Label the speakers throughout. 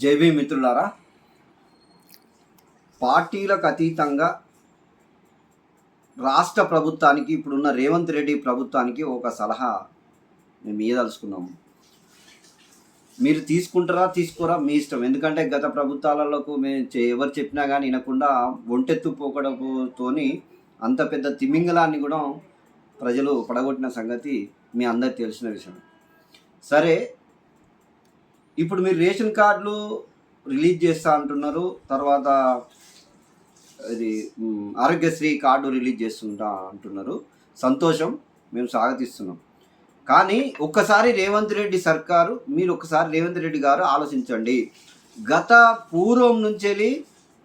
Speaker 1: JB మిత్రులారా. పార్టీలకు అతీతంగా రాష్ట్ర ప్రభుత్వానికి ఇప్పుడున్న రేవంత్ రెడ్డి ప్రభుత్వానికి ఒక సలహా మేము ఇయ్యదలుచుకున్నాము. మీరు తీసుకుంటారా తీసుకోరా? మీ ఇష్టం. ఎందుకంటే గత ప్రభుత్వాలకు మేము ఎవరు చెప్పినా కానీ వినకుండా ఒంటెత్తు పోకడతోని అంత పెద్ద తిమింగలాన్ని కూడా ప్రజలు పడగొట్టిన సంగతి మీ అందరికి తెలిసిన విషయం. సరే ఇప్పుడు మీరు రేషన్ కార్డులు రిలీజ్ చేస్తా అంటున్నారు తర్వాత ఇది ఆరోగ్యశ్రీ కార్డు రిలీజ్ చేస్తుంటా అంటున్నారు. సంతోషం మేము స్వాగతిస్తున్నాం. కానీ ఒక్కసారి రేవంత్ రెడ్డి సర్కారు మీరు ఒక్కసారి రేవంత్ రెడ్డి గారు ఆలోచించండి. గత పూర్వం నుంచి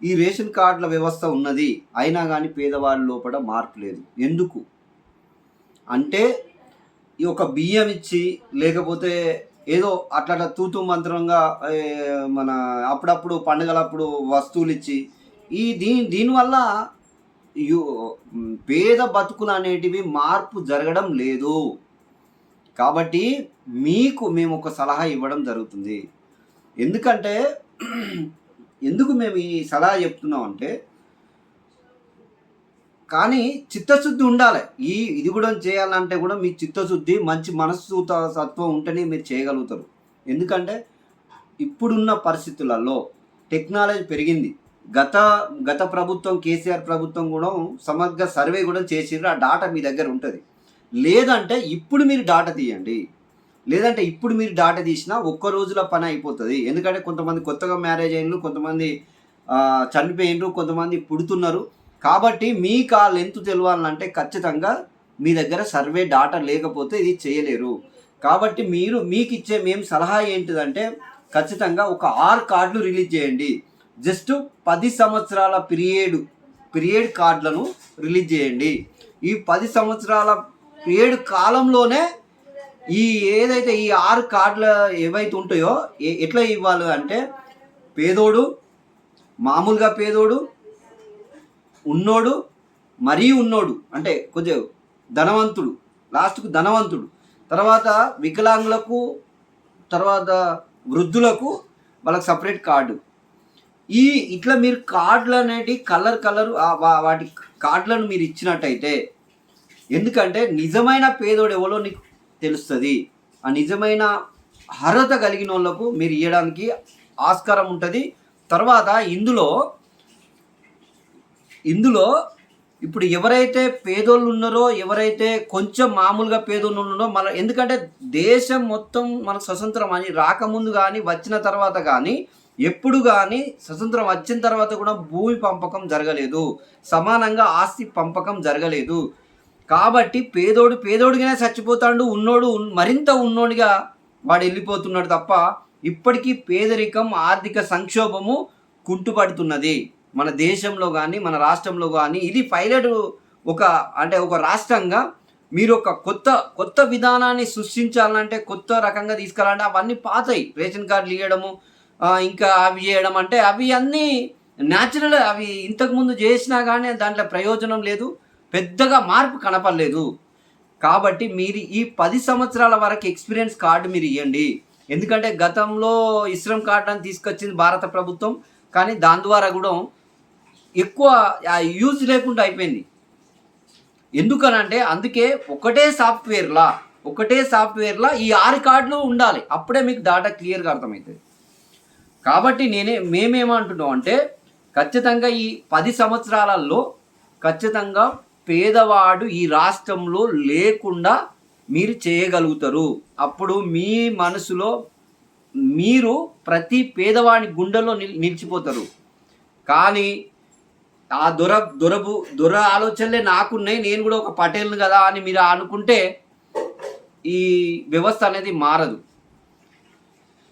Speaker 1: ఈ రేషన్ కార్డుల వ్యవస్థ ఉన్నది అయినా కానీ పేదవాళ్ళ లోపల మార్పు లేదు. ఎందుకు? అంటే ఈ ఒక బియ్యం ఇచ్చి లేకపోతే ఏదో అట్లా తూతూ మంత్రంగా మన అప్పుడప్పుడు పండుగలప్పుడు వస్తువులు ఇచ్చి ఈ దీని దీనివల్ల యు- పేద బతుకులు అనేటివి మార్పు జరగడం లేదు. కాబట్టి మీకు మేము ఒక సలహా ఇవ్వడం జరుగుతుంది. ఎందుకంటే ఎందుకు మేము ఈ సలహా చెప్తున్నాం అంటే కానీ చిత్తశుద్ధి ఉండాలి. ఈ ఇది కూడా చేయాలంటే కూడా మీ చిత్తశుద్ధి మంచి మనస్సు సత్వం ఉంటేనే మీరు చేయగలుగుతారు. ఎందుకంటే ఇప్పుడున్న పరిస్థితులలో టెక్నాలజీ పెరిగింది. గత గత ప్రభుత్వం కేసీఆర్ ప్రభుత్వం కూడా సమగ్ర సర్వే కూడా చేసిర్రు. ఆ డాటా మీ దగ్గర ఉంటుంది. లేదంటే ఇప్పుడు మీరు డాటా తీయండి. లేదంటే ఇప్పుడు మీరు డాటా తీసినా ఒక్క రోజులో పని అయిపోతుంది. ఎందుకంటే కొంతమంది కొత్తగా మ్యారేజ్ అయినరు కొంతమంది చనిపోయినరు కొంతమంది పుడుతున్నారు. కాబట్టి మీ కాల్ లెంత్ తెలవాలంటే ఖచ్చితంగా మీ దగ్గర సర్వే డాటా లేకపోతే ఇది చేయలేరు. కాబట్టి మీరు మీకు ఇచ్చే మేము సలహా ఏంటిదంటే ఖచ్చితంగా ఒక ఆరు కార్డులు రిలీజ్ చేయండి. జస్ట్ పది సంవత్సరాల పీరియడ్ పీరియడ్ కార్డులను రిలీజ్ చేయండి. ఈ పది సంవత్సరాల పీరియడ్ కాలంలోనే ఈ ఏదైతే ఈ ఆరు కార్డులు ఏవైతే ఉంటాయో ఏ- ఎట్లా ఇవ్వాలి అంటే పేదోడు మామూలుగా పేదోడు ఉన్నోడు మరీ ఉన్నోడు అంటే కొంచెం ధనవంతుడు లాస్ట్కు ధనవంతుడు. తర్వాత వికలాంగులకు తర్వాత వృద్ధులకు వాళ్ళకి సపరేట్ కార్డు. ఈ ఇట్లా మీరు కార్డులు అనేటి కలర్ కలర్ వాటి కార్డులను మీరు ఇచ్చినట్టయితే ఎందుకంటే నిజమైన పేదోడు ఎవరో నీకు తెలుస్తుంది. ఆ నిజమైన అర్హత కలిగిన వాళ్ళకు మీరు ఇవ్వడానికి ఆస్కారం ఉంటుంది. తర్వాత ఇందులో ఇందులో ఇప్పుడు ఎవరైతే పేదోళ్ళు ఉన్నారో ఎవరైతే కొంచెం మామూలుగా పేదోళ్ళు ఉన్నారో మన ఎందుకంటే దేశం మొత్తం మన స్వతంత్రం అని రాకముందు కానీ వచ్చిన తర్వాత కానీ ఎప్పుడు కానీ స్వతంత్రం వచ్చిన తర్వాత కూడా భూమి పంపకం జరగలేదు. సమానంగా ఆస్తి పంపకం జరగలేదు. కాబట్టి పేదోడు పేదోడిగానే చచ్చిపోతాడు ఉన్నోడు మరింత ఉన్నోడిగా వాడు వెళ్ళిపోతున్నాడు తప్ప ఇప్పటికీ పేదరికం ఆర్థిక సంక్షోభము కుంటుపడుతున్నది. మన దేశంలో కానీ మన రాష్ట్రంలో కానీ ఇది పైలట్ ఒక అంటే ఒక రాష్ట్రంగా మీరు ఒక కొత్త కొత్త విధానాన్ని సృష్టించాలంటే కొత్త రకంగా తీసుకురాలంటే అవన్నీ పాతాయి. రేషన్ కార్డులు ఇవ్వడము ఇంకా అవి చేయడం అంటే అవి అన్నీ న్యాచురల్ అవి ఇంతకుముందు చేసినా కానీ దాంట్లో ప్రయోజనం లేదు పెద్దగా మార్పు కనపడలేదు. కాబట్టి మీరు ఈ పది సంవత్సరాల వరకు ఎక్స్పీరియన్స్ కార్డు మీరు ఇవ్వండి ఎందుకంటే గతంలో ఇస్రం కార్డు అని తీసుకొచ్చింది భారత ప్రభుత్వం కానీ దాని ద్వారా కూడా ఎక్కువ యూజ్ లేకుండా అయిపోయింది. ఎందుకనంటే అందుకే ఒకటే సాఫ్ట్వేర్లా ఒకటే సాఫ్ట్వేర్లా ఈ ఆరు కార్డులు ఉండాలి. అప్పుడే మీకు డాటా క్లియర్గా అర్థమవుతుంది. కాబట్టి నేనే మేమేమంటున్నాం అంటే ఖచ్చితంగా ఈ పది సంవత్సరాలలో ఖచ్చితంగా పేదవాడు ఈ రాష్ట్రంలో లేకుండా మీరు చేయగలుగుతారు. అప్పుడు మీ మనసులో మీరు ప్రతి పేదవాడి గుండెలో నిల్ నిలిచిపోతారు. కానీ ఆ దొర దొరబు దొర ఆలోచనలే నాకున్నాయి. నేను కూడా ఒక పటేల్ని కదా అని మీరు అనుకుంటే ఈ వ్యవస్థ అనేది మారదు.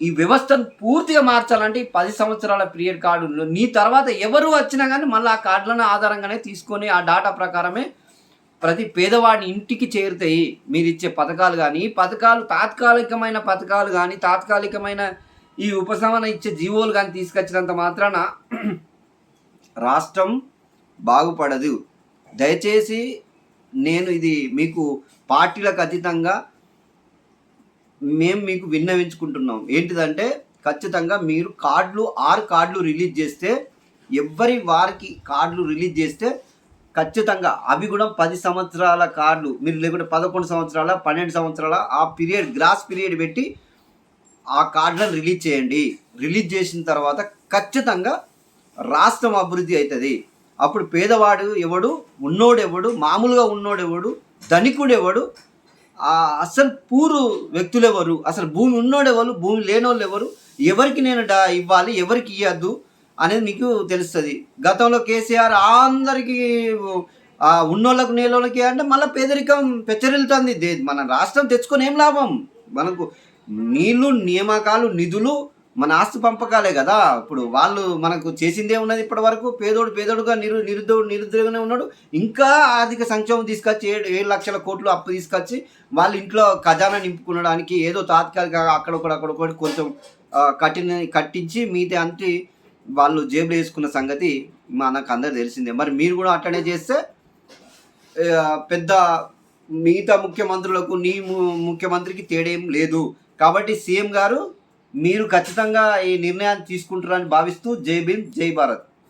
Speaker 1: ఈ వ్యవస్థను పూర్తిగా మార్చాలంటే ఈ పది సంవత్సరాల పీరియడ్ కార్డు నీ తర్వాత ఎవరు వచ్చినా కానీ మళ్ళీ ఆ కార్డులను ఆధారంగానే తీసుకొని ఆ డాటా ప్రకారమే ప్రతి పేదవాడి ఇంటికి చేరుతాయి. మీరు ఇచ్చే పథకాలు కానీ ఈ పథకాలు తాత్కాలికమైన పథకాలు కానీ తాత్కాలికమైన ఈ ఉపశమనం ఇచ్చే జీవోలు కానీ తీసుకొచ్చినంత మాత్రాన రాష్ట్రం బాగుపడదు. దయచేసి నేను ఇది మీకు పార్టీలకు అతీతంగా మేము మీకు విన్నవించుకుంటున్నాం. ఏంటిదంటే ఖచ్చితంగా మీరు కార్డులు ఆరు కార్డులు రిలీజ్ చేస్తే ఎవరి వారికి కార్డులు రిలీజ్ చేస్తే ఖచ్చితంగా అవి కూడా పది సంవత్సరాల కార్డులు మీరు లేకుంటే పదకొండు సంవత్సరాల పన్నెండు సంవత్సరాల ఆ పీరియడ్ గ్రాస్ పీరియడ్ పెట్టి ఆ కార్డులను రిలీజ్ చేయండి. రిలీజ్ చేసిన తర్వాత ఖచ్చితంగా రాష్ట్రం అభివృద్ధి అవుతుంది. అప్పుడు పేదవాడు ఎవడు? ఉన్నోడెవడు? మామూలుగా ఉన్నోడెవడు? ధనికుడు ఎవడు అసలు పూరు వ్యక్తులు ఎవరు అసలు భూమి ఉన్నోడెవరు? భూమి లేనోళ్ళు ఎవరు ఎవరికి నేను డా- ఇవ్వాలి? ఎవరికి ఇవ్వద్దు అనేది మీకు తెలుస్తుంది. గతంలో కేసీఆర్ అందరికీ ఆ, ఉన్నోళ్ళకు నేలోళ్ళకి అంటే మళ్ళీ పేదరికం పెచ్చరిల్తుంది మన రాష్ట్రం తెచ్చుకొని ఏం లాభం? మనకు నీళ్ళు నియామకాలు నిధులు మన ఆస్తి పంపకాలే కదా. ఇప్పుడు వాళ్ళు మనకు చేసిందే ఉన్నది ఇప్పటి వరకు. పేదోడు పేదోడుగా నిరు నిరుద్యోగుడు నిరుద్యోగనే ఉన్నాడు. ఇంకా ఆర్థిక సంక్షేమం తీసుకొచ్చి ఏడు ఏడు లక్షల కోట్లు అప్పు తీసుకొచ్చి వాళ్ళ ఇంట్లో ఖజానా నింపుకునడానికి ఏదో తాత్కాలికంగా అక్కడొకటి అక్కడొకటి కొంచెం కట్టిన కట్టించి మిగతా అంటి వాళ్ళు జేబులు వేసుకున్న సంగతి మనకు అందరు తెలిసిందే. మరి మీరు కూడా అట్లనే చేస్తే పెద్ద మిగతా ముఖ్యమంత్రులకు నీ ముఖ్యమంత్రికి తేడేం లేదు. కాబట్టి సీఎం గారు మీరు ఖచ్చితంగా ఈ నిర్ణయాన్ని తీసుకుంటారని భావిస్తూ జై భీమ్ జై భారత్.